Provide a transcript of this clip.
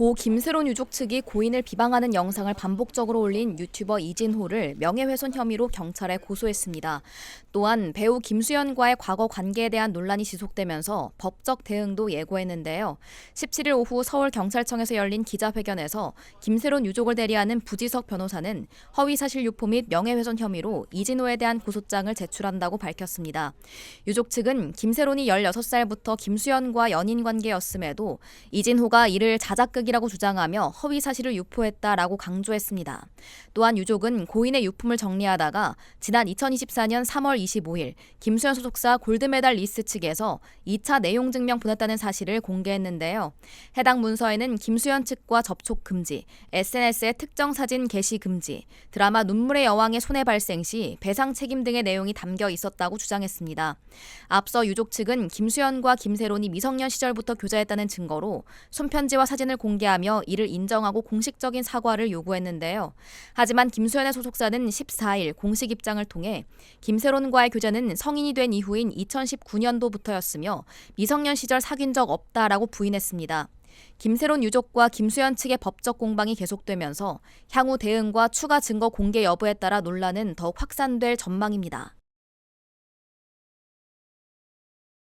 고 김세론 유족 측이 고인을 비방하는 영상을 반복적으로 올린 유튜버 이진호를 명예훼손 혐의로 경찰에 고소했습니다. 또한 배우 김수현과의 과거 관계에 대한 논란이 지속되면서 법적 대응도 예고했는데요. 17일 오후 서울경찰청에서 열린 기자회견에서 김세론 유족을 대리하는 부지석 변호사는 허위사실 유포 및 명예훼손 혐의로 이진호에 대한 고소장을 제출한다고 밝혔습니다. 유족 측은 김세론이 16살부터 김수현과 연인 관계였음에도 이진호가 이를 자작극이 라고 주장하며 허위 사실을 유포했다라고 강조했습니다. 또한 유족은 고인의 유품을 정리하다가 지난 2024년 3월 25일 김수현 소속사 골드메달 리스 측에서 2차 내용 증명 보냈다는 사실을 공개했는데요. 해당 문서에는 김수현 측과 접촉 금지, SNS에 특정 사진 게시 금지, 드라마 눈물의 여왕의 손해 발생 시 배상 책임 등의 내용이 담겨 있었다고 주장했습니다. 앞서 유족 측은 김수현과 김세론이 미성년 시절부터 교제했다는 증거로 손편지와 사진을 공개하며 이를 인정하고 공식적인 사과를 요구했는데요. 하지만 김수현의 소속사는 14일 공식 입장을 통해 김세론과의 교제는 성인이 된 이후인 2019년도부터였으며 미성년 시절 사귄 적 없다라고 부인했습니다. 김세론 유족과 김수현 측의 법적 공방이 계속되면서 향후 대응과 추가 증거 공개 여부에 따라 논란은 더욱 확산될 전망입니다.